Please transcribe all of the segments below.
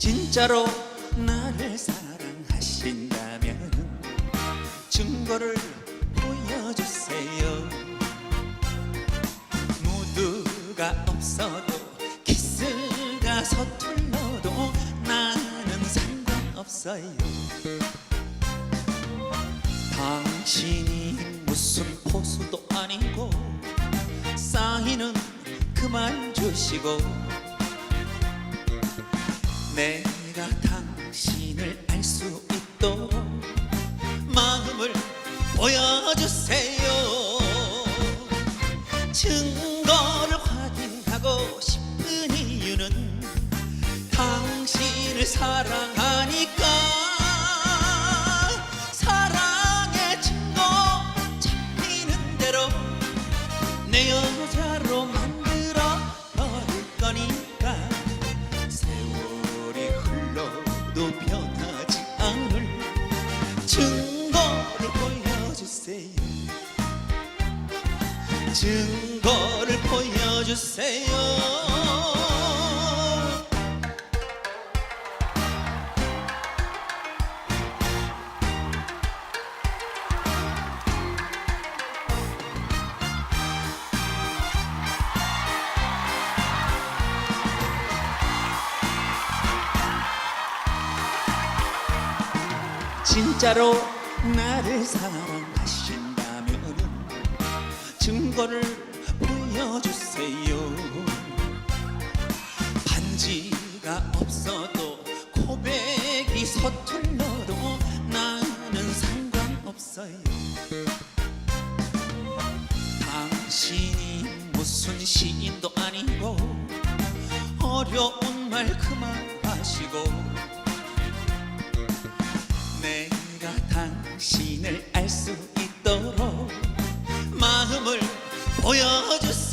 진짜로 나를 사랑하신다면 증거를 보여주세요. 무드가 없어도 키스가 서툴러도 나는 상관없어요. 당신이 무슨 포수도 아니고 사인은 그만 주시고 내가 당신을 알 수 있도록 마음을 보여주세요. 증거를 확인하고 싶은 이유는 당신을 사랑하니까. 사랑의 증거 잡히는 대로 내 여자로 흘러도 변하지 않을 증거를 보여주세요. 증거를 보여주세요 진짜로 나를 사랑하신다면 증거를 보여주세요. 반지가 없어도 고백이 서툴러도 나는 상관없어요. 당신이 무슨 시인도 아니고 어려운 말 그만 하시고 당신을 알 수 있도록 마음을 보여주세요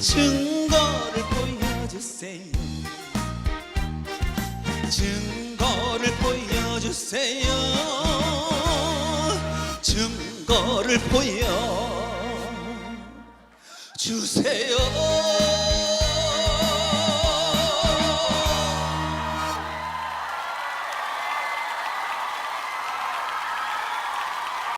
증거를 보여주세요. 증거를 보여주세요. 증거를 보여 주세요